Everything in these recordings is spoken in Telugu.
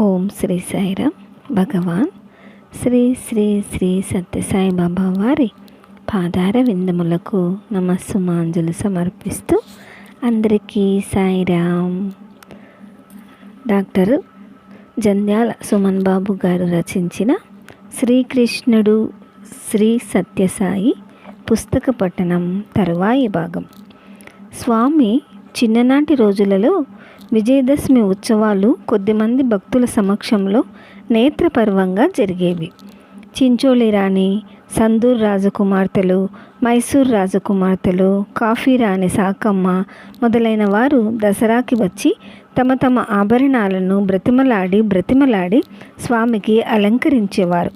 ఓం శ్రీ సాయిరామ్ భగవాన్. శ్రీ శ్రీ శ్రీ సత్యసాయి బాబా వారి పాదార విందములకు నమస్సుమాంజలు సమర్పిస్తూ అందరికీ సాయిరామ్. డాక్టర్ జంధ్యాల సుమన్ బాబు గారు రచించిన శ్రీకృష్ణుడు శ్రీ సత్యసాయి పుస్తక పఠనం తరువాయి భాగం. స్వామి చిన్ననాటి రోజులలో విజయదశమి ఉత్సవాలు కొద్దిమంది భక్తుల సమక్షంలో నేత్రపర్వంగా జరిగేవి. చించోళి రాణి సందూర్ రాజకుమార్తెలు మైసూర్ రాజకుమార్తెలు కాఫీ రాణి సాకమ్మ మొదలైన వారు దసరాకి వచ్చి తమ తమ ఆభరణాలను బ్రతిమలాడి బ్రతిమలాడి స్వామికి అలంకరించేవారు.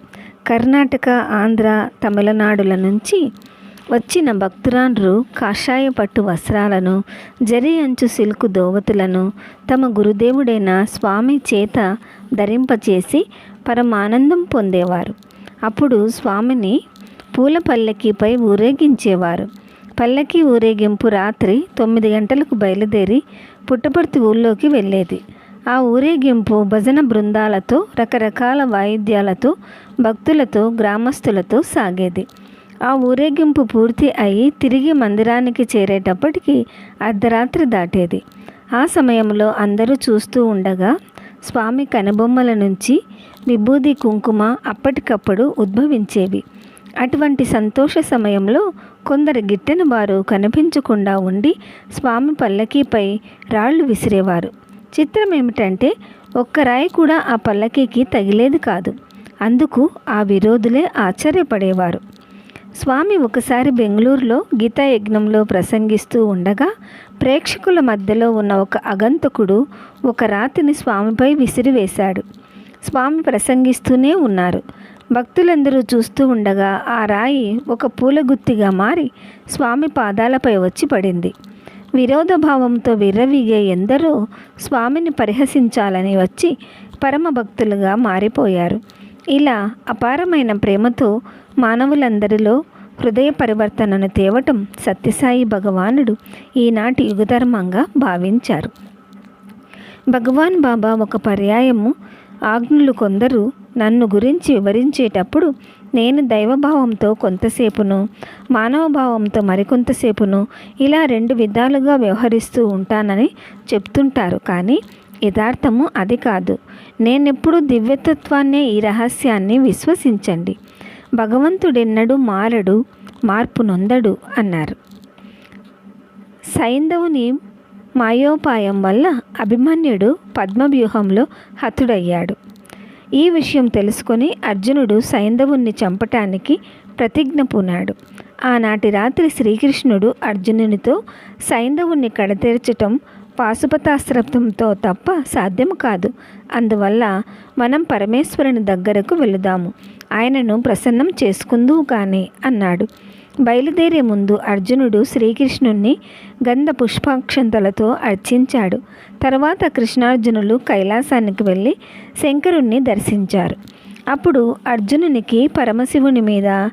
కర్ణాటక ఆంధ్ర తమిళనాడుల నుంచి వచ్చిన భక్తురాండ్రు కాషాయ పట్టు వస్త్రాలను జరి అంచు సిల్కు దోవతులను తమ గురుదేవుడైన స్వామి చేత ధరింపచేసి పరమానందం పొందేవారు. అప్పుడు స్వామిని పూల పల్లకీపై ఊరేగించేవారు. పల్లకి ఊరేగింపు రాత్రి తొమ్మిది గంటలకు బయలుదేరి పుట్టపర్తి ఊళ్ళోకి వెళ్ళేది. ఆ ఊరేగింపు భజన బృందాలతో రకరకాల వాయిద్యాలతో భక్తులతో గ్రామస్తులతో సాగేది. ఆ ఊరేగింపు పూర్తి అయి తిరిగి మందిరానికి చేరేటప్పటికి అర్ధరాత్రి దాటేది. ఆ సమయంలో అందరూ చూస్తూ ఉండగా స్వామి కనుబొమ్మల నుంచి విభూది కుంకుమ అప్పటికప్పుడు ఉద్భవించేవి. అటువంటి సంతోష సమయంలో కొందరు గిట్టని వారు కనిపించకుండా ఉండి స్వామి పల్లకీపై రాళ్ళు విసిరేవారు. చిత్రం ఏమిటంటే ఒక్క రాయి కూడా ఆ పల్లకీకి తగిలేది కాదు. అందుకు ఆ విరోధులే ఆశ్చర్యపడేవారు. స్వామి ఒకసారి బెంగళూరులో గీతా యజ్ఞంలో ప్రసంగిస్తూ ఉండగా ప్రేక్షకుల మధ్యలో ఉన్న ఒక అగంతకుడు ఒక రాతిని స్వామిపై విసిరివేశాడు. స్వామి ప్రసంగిస్తూనే ఉన్నారు. భక్తులందరూ చూస్తూ ఉండగా ఆ రాయి ఒక పూలగుత్తిగా మారి స్వామి పాదాలపై వచ్చి పడింది. విరోధభావంతో విర్రవీగే ఎందరో స్వామిని పరిహసించాలని వచ్చి పరమ భక్తులుగా మారిపోయారు. ఇలా అపారమైన ప్రేమతో మానవులందరిలో హృదయ పరివర్తనను తేవటం సత్యసాయి భగవానుడు ఈనాటి యుగధర్మంగా భావించారు. భగవాన్ బాబా ఒక పర్యాయము. ఆజ్ఞులు కొందరు నన్ను గురించి వివరించేటప్పుడు నేను దైవభావంతో కొంతసేపును మానవభావంతో మరికొంతసేపును ఇలా రెండు విధాలుగా వ్యవహరిస్తూ ఉంటానని చెప్తుంటారు కానీ యథార్థము అది కాదు. నేనెప్పుడు దివ్యతత్వాన్నే ఈ రహస్యాన్ని విశ్వసించండి. భగవంతుడెన్నడూ మారడు మార్పు నొందడు అన్నారు. సైంధవుని మాయోపాయం వల్ల అభిమన్యుడు పద్మవ్యూహంలో హతుడయ్యాడు. ఈ విషయం తెలుసుకొని అర్జునుడు సైంధవుణ్ణి చంపటానికి ప్రతిజ్ఞ పూనాడు. ఆనాటి రాత్రి శ్రీకృష్ణుడు అర్జునునితో సైంధవుణ్ణి కడతెరచటం పాశుపతాస్త్రంతో తప్ప సాధ్యం కాదు. అందువల్ల మనం పరమేశ్వరుని దగ్గరకు వెళదాము. ఆయనను ప్రసన్నం చేసుకుందువు కానీ అన్నాడు. బయలుదేరే ముందు అర్జునుడు శ్రీకృష్ణుణ్ణి గంధ పుష్పాక్షంతలతో అర్చించాడు. తర్వాత కృష్ణార్జునులు కైలాసానికి వెళ్ళి శంకరుణ్ణి దర్శించారు. అప్పుడు అర్జునునికి పరమశివుని మీద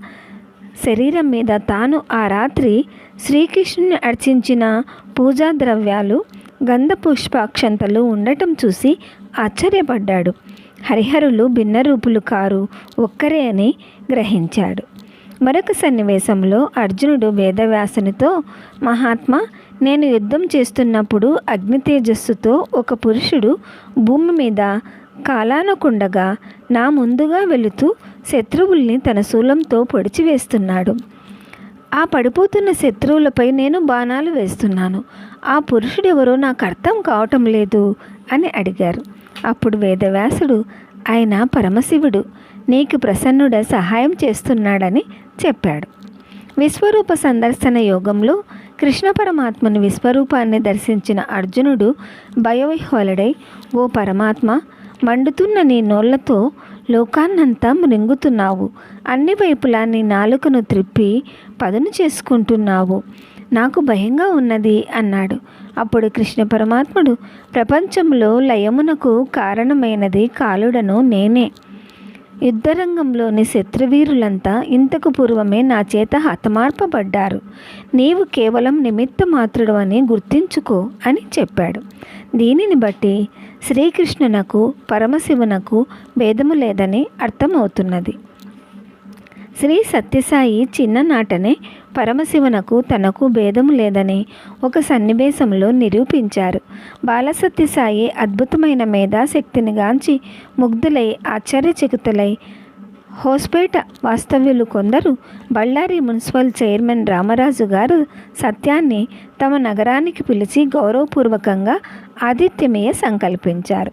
శరీరం మీద తాను ఆ రాత్రి శ్రీకృష్ణుని అర్చించిన పూజా ద్రవ్యాలు గంధ పుష్పాక్షంతలు ఉండటం చూసి ఆశ్చర్యపడ్డాడు. హరిహరులు భిన్నరూపులు కారు ఒక్కరే అని గ్రహించాడు. మరొక సన్నివేశంలో అర్జునుడు వేదవ్యాసునితో మహాత్మా నేను యుద్ధం చేస్తున్నప్పుడు అగ్ని తేజస్సుతో ఒక పురుషుడు భూమి మీద కాలానకుండగా నా ముందుగా వెళుతూ శత్రువుల్ని తన శూలంతో పొడిచివేస్తున్నాడు. ఆ పడిపోతున్న శత్రువులపై నేను బాణాలు వేస్తున్నాను. ఆ పురుషుడెవరో నాకు అర్థం కావటం లేదు అని అడిగారు. అప్పుడు వేదవ్యాసుడు ఆయన పరమశివుడు నీకు ప్రసన్నుడ సహాయం చేస్తున్నాడని చెప్పాడు. విశ్వరూప సందర్శన యోగంలో కృష్ణ పరమాత్మను విశ్వరూపాన్ని దర్శించిన అర్జునుడు భయవిహ్వలుడై ఓ పరమాత్మ మండుతున్న నీ నోళ్ళతో లోకాన్నంతా మృంగుతున్నావు. అన్ని వైపులా నీ నాలుకను త్రిప్పి పదును చేసుకుంటున్నావు. నాకు భయంగా ఉన్నది అన్నాడు. అప్పుడు కృష్ణ పరమాత్ముడు ప్రపంచంలో లయమునకు కారణమైనది కాలుడను నేనే. యుద్ధరంగంలోని శత్రువీరులంతా ఇంతకు పూర్వమే నా చేత హతమార్పబడ్డారు. నీవు కేవలం నిమిత్త మాత్రుడు అని గుర్తించుకో అని చెప్పాడు. దీనిని బట్టి శ్రీకృష్ణునకు పరమశివునకు భేదము లేదని అర్థమవుతున్నది. శ్రీ సత్యసాయి చిన్ననాటనే పరమశివునకు తనకు భేదము లేదని ఒక సన్నివేశంలో నిరూపించారు. బాలసత్యసాయి అద్భుతమైన మేధాశక్తిని గాంచి ముగ్ధులై ఆశ్చర్యచకితులై హోస్పేట వాస్తవ్యులు కొందరు బళ్ళారి మున్సిపల్ చైర్మన్ రామరాజు గారు సత్యాన్ని తమ నగరానికి పిలిచి గౌరవపూర్వకంగా ఆతిథ్యమీయ సంకల్పించారు.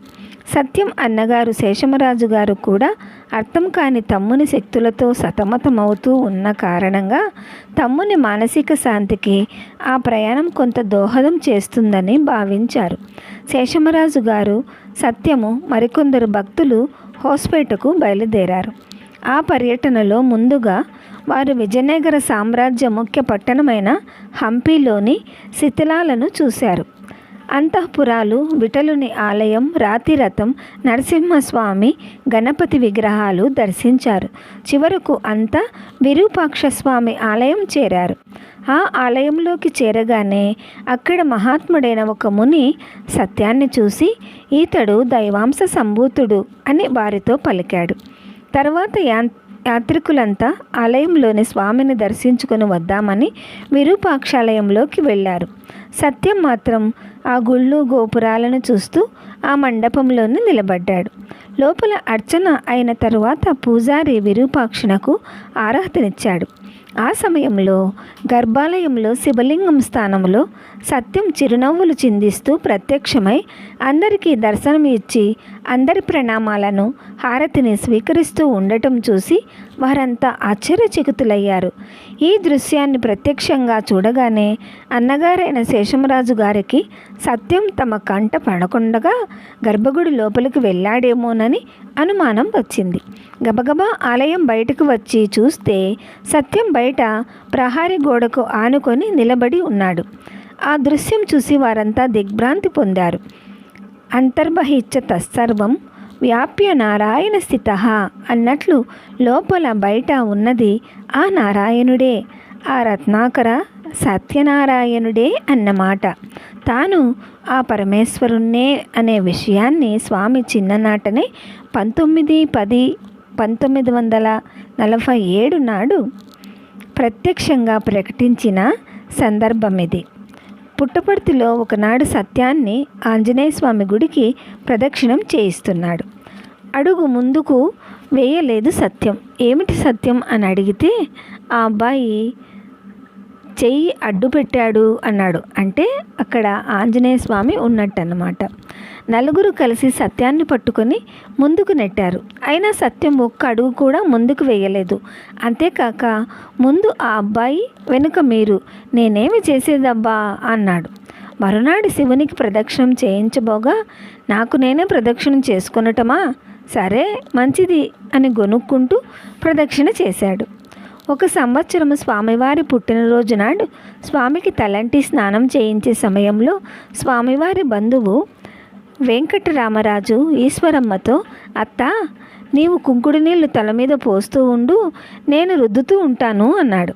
సత్యం అన్నగారు శేషమరాజు గారు కూడా అర్థం కాని తమ్ముని శక్తులతో సతమతమవుతూ ఉన్న కారణంగా తమ్ముని మానసిక శాంతికి ఆ ప్రయాణం కొంత దోహదం చేస్తుందని భావించారు. శేషమరాజు గారు సత్యము మరికొందరు భక్తులు హోస్పేటకు బయలుదేరారు. ఆ పర్యటనలో ముందుగా వారు విజయనగర సామ్రాజ్య ముఖ్య పట్టణమైన హంపీలోని శిథిలాలను చూశారు. అంతఃపురాలు విఠలుని ఆలయం రాతిరథం నరసింహస్వామి గణపతి విగ్రహాలు దర్శించారు. చివరకు అంతా విరూపాక్ష స్వామి ఆలయం చేరారు. ఆ ఆలయంలోకి చేరగానే అక్కడ మహాత్ముడైన ఒక ముని సత్యాన్ని చూసి ఈతడు దైవాంశ సంభూతుడు అని వారితో పలికాడు. తర్వాత యా యాత్రికులంతా ఆలయంలోని స్వామిని దర్శించుకుని వద్దామని విరూపాక్షాలయంలోకి వెళ్ళారు. సత్యం మాత్రం ఆ గుళ్ళు గోపురాలను చూస్తూ ఆ మండపంలోనే నిలబడ్డాడు. లోపల అర్చన అయిన తరువాత పూజారి విరూపాక్షునకు ఆరాధనిచ్చాడు. ఆ సమయంలో గర్భాలయంలో శివలింగం స్థానంలో సత్యం చిరునవ్వులు చిందిస్తూ ప్రత్యక్షమై అందరికీ దర్శనం ఇచ్చి అందరి ప్రణామాలను హారతిని స్వీకరిస్తూ ఉండటం చూసి వారంతా ఆశ్చర్యచకితులయ్యారు. ఈ దృశ్యాన్ని ప్రత్యక్షంగా చూడగానే అన్నగారైన శేషమరాజు గారికి సత్యం తమ కంట పడకుండగా గర్భగుడి లోపలికి వెళ్ళాడేమోనని అనుమానం వచ్చింది. గబగబా ఆలయం బయటకు వచ్చి చూస్తే సత్యం బయట ప్రహారీ గోడకు ఆనుకొని నిలబడి ఉన్నాడు. ఆ దృశ్యం చూసి వారంతా దిగ్భ్రాంతి పొందారు. అంతర్బహిచ్చ తత్సర్వం వ్యాప్య నారాయణ స్థిత అన్నట్లు లోపల బయట ఉన్నది ఆ నారాయణుడే ఆ రత్నాకర సత్యనారాయణుడే అన్నమాట. తాను ఆ పరమేశ్వరుణ్ణే అనే విషయాన్ని స్వామి చిన్ననాటనే పంతొమ్మిది పది పంతొమ్మిది వందల నలభై ఏడు నాడు ప్రత్యక్షంగా ప్రకటించిన సందర్భం ఇది పుట్టపర్తిలో ఒకనాడు సత్యాన్ని ఆంజనేయ స్వామి గుడికి ప్రదక్షిణం చేయిస్తున్నాడు. అడుగు ముందుకు వేయలేదు సత్యం. ఏమిటి సత్యం అని అడిగితే ఆ అబ్బాయి చెయ్యి అడ్డు పెట్టాడు అన్నాడు. అంటే అక్కడ ఆంజనేయ స్వామి ఉన్నట్టన్నమాట. నలుగురు కలిసి సత్యాన్ని పట్టుకొని ముందుకు నెట్టారు. అయినా సత్యం ఒక్క అడుగు కూడా ముందుకు వేయలేదు. అంతేకాక ముందు ఆ అబ్బాయి వెనుక మీరు నేనేమి చేసేదబ్బా అన్నాడు. మరునాడు శివునికి ప్రదక్షిణం చేయించబోగా నాకు నేనే ప్రదక్షిణం చేసుకొనటమా? సరే మంచిది అని గొనుక్కుంటూ ప్రదక్షిణ చేశాడు. ఒక సంవత్సరం స్వామివారి పుట్టినరోజు నాడు స్వామికి తలంటి స్నానం చేయించే సమయంలో స్వామివారి బంధువు వెంకటరామరాజు ఈశ్వరమ్మతో అత్త నీవు కుంకుడు నీళ్ళు తల మీద పోస్తూ ఉండు నేను రుద్దుతూ ఉంటాను అన్నాడు.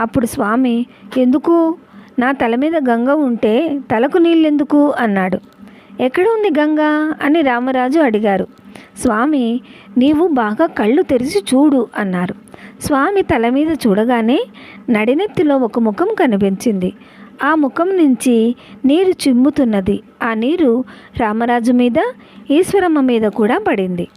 అప్పుడు స్వామి ఎందుకు? నా తల మీద గంగ ఉంటే తలకు నీళ్ళెందుకు అన్నాడు. ఎక్కడ ఉంది గంగ అని రామరాజు అడిగారు. స్వామి నీవు బాగా కళ్ళు తెరిచి చూడు అన్నారు. స్వామి తల మీద చూడగానే నడినెత్తిలో ఒక ముఖం కనిపించింది. ఆ ముఖం నుంచి నీరు చిమ్ముతున్నది. ఆ నీరు రామరాజు మీద ఈశ్వరమ్మ మీద కూడా పడింది.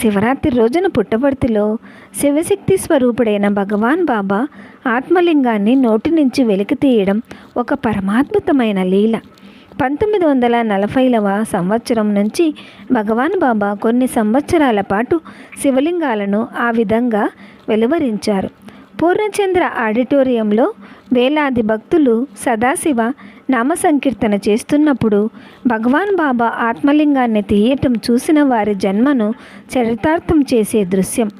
శివరాత్రి రోజున పుట్టపర్తిలో శివశక్తి స్వరూపుడైన భగవాన్ బాబా ఆత్మలింగాన్ని నోటి నుంచి వెలికి తీయడం ఒక పరమాద్భుతమైన లీల. పంతొమ్మిది వందల నలభైలవ సంవత్సరం నుంచి భగవాన్ బాబా కొన్ని సంవత్సరాల పాటు శివలింగాలను ఆ విధంగా వెలువరించారు. పూర్ణచంద్ర ఆడిటోరియంలో వేలాది భక్తులు సదాశివ నామ సంకీర్తన చేస్తున్నప్పుడు భగవాన్ బాబా ఆత్మలింగాన్ని తీయటం చూసిన వారి జన్మను చరితార్థం చేసే దృశ్యం.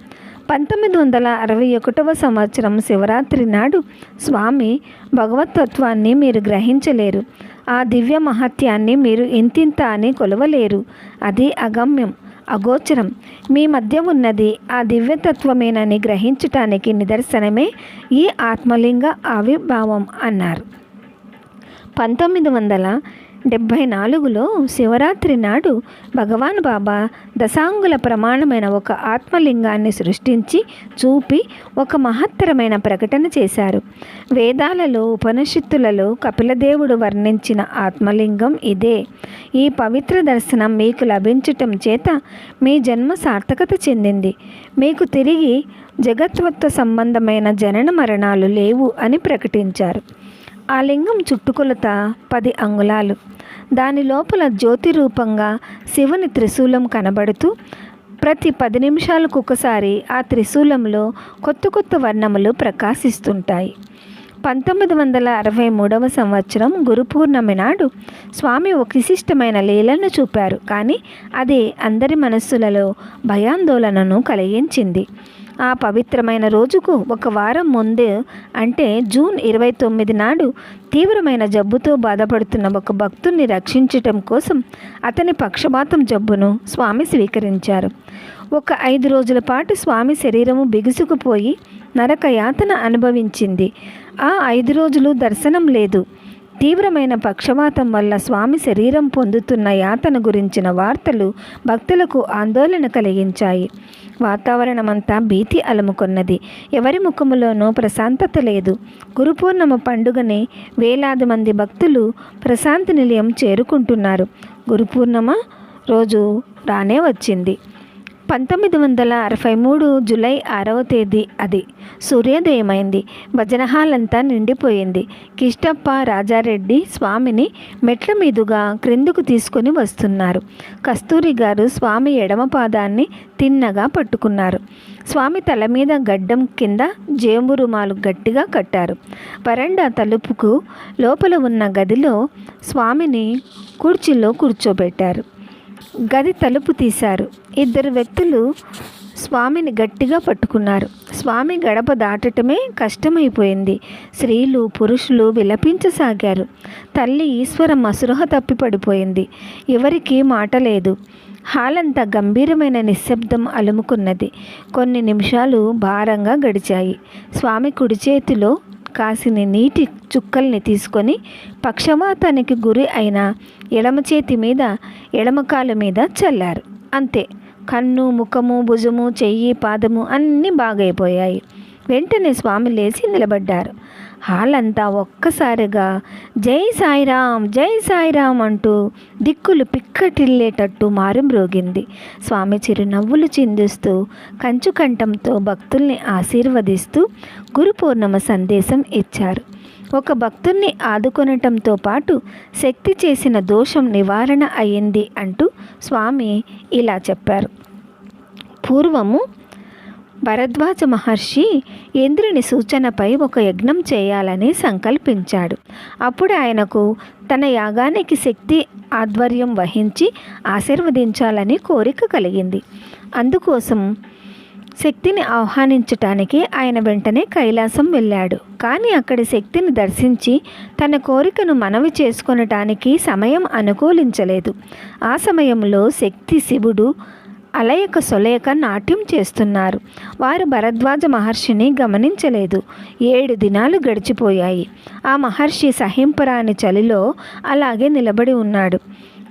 పంతొమ్మిది వందల అరవై ఒకటవ సంవత్సరం శివరాత్రి నాడు స్వామి భగవతత్వాన్ని మీరు గ్రహించలేరు. ఆ దివ్య మహత్యాన్ని మీరు ఇంతింత అని కొలవలేరు. అది అగమ్యం. అగోచరం. మీ మధ్య ఉన్నది ఆ దివ్యతత్వమేనని గ్రహించటానికి నిదర్శనమే ఈ ఆత్మలింగ ఆవిర్భావం అన్నారు. పంతొమ్మిది వందల డెబ్భై నాలుగులో శివరాత్రి నాడు భగవాన్ బాబా దశాంగుల ప్రమాణమైన ఒక ఆత్మలింగాన్ని సృష్టించి చూపి ఒక మహత్తరమైన ప్రకటన చేశారు. వేదాలలో ఉపనిషత్తులలో కపిలదేవుడు వర్ణించిన ఆత్మలింగం ఇదే. ఈ పవిత్ర దర్శనం మీకు లభించటం చేత మీ జన్మ సార్థకత చెందింది. మీకు తిరిగి జగత్వత్వ సంబంధమైన జనన మరణాలు లేవు అని ప్రకటించారు. ఆ లింగం చుట్టుకొలత పది అంగుళాలు. దాని లోపల జ్యోతి రూపంగా శివుని త్రిశూలం కనబడుతూ ప్రతి పది నిమిషాలకు ఒకసారి ఆ త్రిశూలంలో కొత్త కొత్త వర్ణములు ప్రకాశిస్తుంటాయి. పంతొమ్మిది వందల అరవై మూడవ సంవత్సరం గురు పూర్ణమి నాడు స్వామి ఒక విశిష్టమైన లీలను చూపారు. కానీ అది అందరి మనస్సులలో భయాందోళనను కలిగించింది. ఆ పవిత్రమైన రోజుకు ఒక వారం ముందే అంటే జూన్ ఇరవై తొమ్మిది నాడు తీవ్రమైన జబ్బుతో బాధపడుతున్న ఒక భక్తుణ్ణి రక్షించటం కోసం అతని పక్షపాతం జబ్బును స్వామి స్వీకరించారు. ఒక ఐదు రోజుల పాటు స్వామి శరీరము బిగుసుకుపోయి నరక యాతన అనుభవించింది. ఆ ఐదు రోజులు దర్శనం లేదు. తీవ్రమైన పక్షవాతం వల్ల స్వామి శరీరం పొందుతున్న యాతన గురించిన వార్తలు భక్తులకు ఆందోళన కలిగించాయి. వాతావరణమంతా భీతి అలముకొన్నది. ఎవరి ముఖములోనూ ప్రశాంతత లేదు. గురుపూర్ణమ పండుగని వేలాది మంది భక్తులు ప్రశాంతి నిలయం చేరుకుంటున్నారు. గురుపూర్ణమ రోజు రానే వచ్చింది. పంతొమ్మిది వందల అరవై మూడు జూలై ఆరవ తేదీ అది. సూర్యోదయమైంది. భజనహాలంతా అంతా నిండిపోయింది. కిష్టప్ప రాజారెడ్డి స్వామిని మెట్ల మీదుగా క్రిందుకు తీసుకొని వస్తున్నారు. కస్తూరి గారు స్వామి ఎడమ పాదాన్ని తిన్నగా పట్టుకున్నారు. స్వామి తల మీద గడ్డం కింద జేంబు రుమాలు గట్టిగా కట్టారు. వరండా తలుపుకు లోపల ఉన్న గదిలో స్వామిని కుర్చీలో కూర్చోబెట్టారు. గది తలుపు తీశారు. ఇద్దరు వ్యక్తులు స్వామిని గట్టిగా పట్టుకున్నారు. స్వామి గడప దాటటమే కష్టమైపోయింది. స్త్రీలు పురుషులు విలపించసాగారు. తల్లి ఈశ్వరం అసురహ తప్పి పడిపోయింది ఎవరికీ మాట లేదు. హాలంతా గంభీరమైన నిశ్శబ్దం అలుముకున్నది. కొన్ని నిమిషాలు భారంగా గడిచాయి. స్వామి కుడి చేతిలో కాసిన నీటి చుక్కల్ని తీసుకొని పక్షవాతానికి గురి అయిన ఎడమ చేతి మీద ఎడమ కాలు మీద చల్లారు. అంతే. కన్ను ముఖము భుజము చెయ్యి పాదము అన్నీ బాగైపోయాయి. వెంటనే స్వామి లేచి నిలబడ్డారు. హాల్ అంతా ఒక్కసారిగా జై సాయిరామ్ జై సాయిరామ్ అంటూ దిక్కులు పిక్కటిల్లేటట్టు మారుమ్రోగింది స్వామి చిరునవ్వులు చిందిస్తూ కంచుకంఠంతో భక్తుల్ని ఆశీర్వదిస్తూ గురు పూర్ణిమ సందేశం ఇచ్చారు. ఒక భక్తుణ్ణి ఆదుకొనటంతో పాటు శక్తి చేసిన దోషం నివారణ అయ్యింది అంటూ స్వామి ఇలా చెప్పారు. పూర్వము భరద్వాజ మహర్షి ఇంద్రుని సూచనపై ఒక యజ్ఞం చేయాలని సంకల్పించాడు. అప్పుడు ఆయనకు తన యాగానికి శక్తి ఆధ్వర్యం వహించి ఆశీర్వదించాలని కోరిక కలిగింది. అందుకోసం శక్తిని ఆహ్వానించటానికి ఆయన వెంటనే కైలాసం వెళ్ళాడు. కానీ అక్కడి శక్తిని దర్శించి తన కోరికను మనవి చేసుకొనటానికి సమయం అనుకూలించలేదు. ఆ సమయంలో శక్తి శివుడు అలయక సొలయక నాట్యం చేస్తున్నారు. వారు భరద్వాజ మహర్షిని గమనించలేదు. ఏడు దినాలు గడిచిపోయాయి. ఆ మహర్షి సహింపరాని చలిలో అలాగే నిలబడి ఉన్నాడు.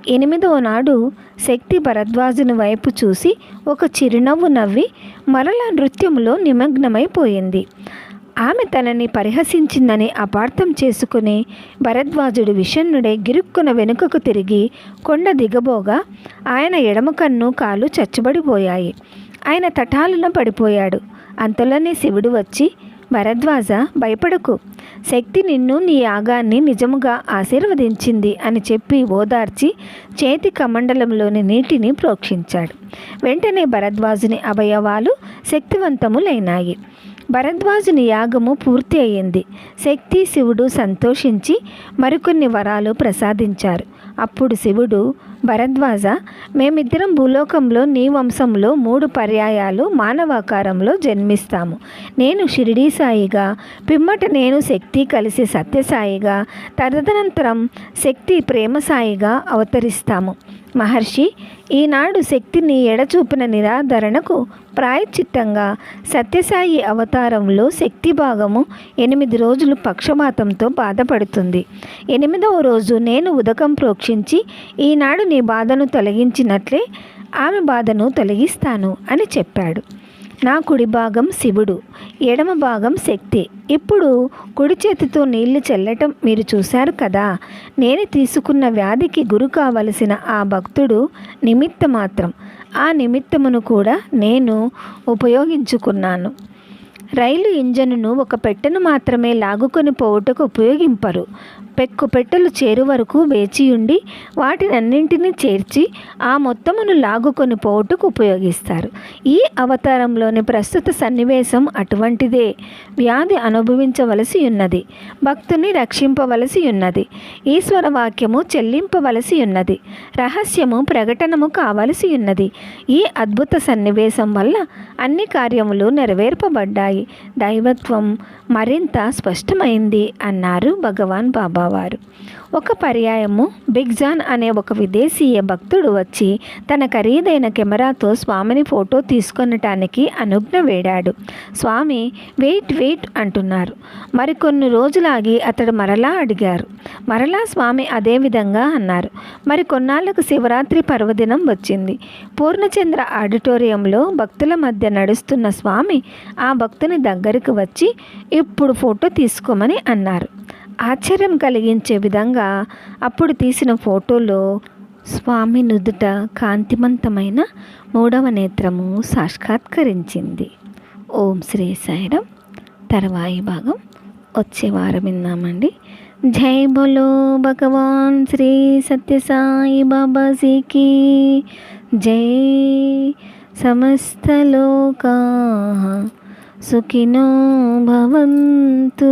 ఎనిమిదవ నాడు శక్తి భరద్వాజుని వైపు చూసి ఒక చిరునవ్వు నవ్వి మరల నృత్యంలో నిమగ్నమైపోయింది. ఆమె తనని పరిహసించిందని అపార్థం చేసుకుని భరద్వాజుడు విషణ్ణుడే గిరుక్కున వెనుకకు తిరిగి కొండ దిగబోగా ఆయన ఎడమ కన్ను కాలు చచ్చుబడిపోయాయి. ఆయన తటాలున పడిపోయాడు. అంతలోనే శివుడు వచ్చి భరద్వాజ భయపడకు. శక్తి నిన్ను నీ యాగాన్ని నిజముగా ఆశీర్వదించింది అని చెప్పి ఓదార్చి చేతి కమండలంలోని నీటిని ప్రోక్షించాడు. వెంటనే భరద్వాజుని అవయవాలు శక్తివంతములైనాయి. భరద్వాజుని యాగము పూర్తి అయింది శక్తి శివుడు సంతోషించి మరికొన్ని వరాలు ప్రసాదించారు. అప్పుడు శివుడు భరద్వాజ మేమిద్దరం భూలోకంలో నీ వంశంలో మూడు పర్యాయాలు మానవాకారంలో జన్మిస్తాము. నేను షిరిడీ సాయిగా పిమ్మట నేను శక్తి కలిసి సత్యసాయిగా తదనంతరం శక్తి ప్రేమ సాయిగా అవతరిస్తాము. మహర్షి ఈనాడు శక్తిని ఎడచూపిన నిరాధరణకు ప్రాయశ్చిత్తంగా సత్యసాయి అవతారంలో శక్తి భాగము ఎనిమిది రోజులు పక్షపాతంతో బాధపడుతుంది. ఎనిమిదవ రోజు నేను ఉదకం ప్రోక్షించి ఈనాడు నీ బాధను తొలగించినట్లే ఆమె బాధను తొలగిస్తాను అని చెప్పాడు. నా కుడి భాగం శివుడు ఎడమ భాగం శక్తి. ఇప్పుడు కుడి చేతితో నీళ్ళు చెల్లటం మీరు చూశారు కదా. నేను తీసుకున్న వ్యాధికి గురు కావలసిన ఆ భక్తుడు నిమిత్త మాత్రం. ఆ నిమిత్తమును కూడా నేను ఉపయోగించుకున్నాను. రైలు ఇంజనును ఒక పెట్టెను మాత్రమే లాగుకొని పోవుటకు ఉపయోగింపరు. పెక్కు పెట్టెలు చేరు వరకు వేచియుండి వాటినన్నింటినీ చేర్చి ఆ మొత్తమును లాగుకొని పోవుటకు ఉపయోగిస్తారు. ఈ అవతారంలోని ప్రస్తుత సన్నివేశం అటువంటిదే. వ్యాధి అనుభవించవలసి ఉన్నది. భక్తుని రక్షింపవలసి ఉన్నది. ఈశ్వర వాక్యము చెల్లింపవలసి ఉన్నది. రహస్యము ప్రకటనము కావలసి ఉన్నది. ఈ అద్భుత సన్నివేశం వల్ల అన్ని కార్యములు నెరవేర్పబడ్డాయి. దైవత్వం మరింత స్పష్టమైంది అన్నారు భగవాన్ బాబా. అమ్మవారు ఒక పర్యాయము బిగ్ జాన్ అనే ఒక విదేశీయ భక్తుడు వచ్చి తన ఖరీదైన కెమెరాతో స్వామిని ఫోటో తీసుకొనటానికి అనుజ్ఞ వేడాడు. స్వామి వెయిట్ వెయిట్ అంటున్నారు. మరికొన్ని రోజులాగి అతడు మరలా అడిగారు. మరలా స్వామి అదే విధంగా అన్నారు. మరి కొన్నాళ్ళకు శివరాత్రి పర్వదినం వచ్చింది. పూర్ణచంద్ర ఆడిటోరియంలో భక్తుల మధ్య నడుస్తున్న స్వామి ఆ భక్తుని దగ్గరికి వచ్చి ఇప్పుడు ఫోటో తీసుకోమని అన్నారు. ఆశ్చర్యం కలిగించే విధంగా అప్పుడు తీసిన ఫోటోలో స్వామి నుదుట కాంతిమంతమైన మూడవ నేత్రము సాక్షాత్కరించింది. ఓం శ్రీ సాయిరం. తర్వాయి భాగం వచ్చే వారం విన్నామండి. జై బోలో భగవాన్ శ్రీ సత్యసాయి బాబాజీకి జై సమస్తలోకా సుఖినో భవంతు.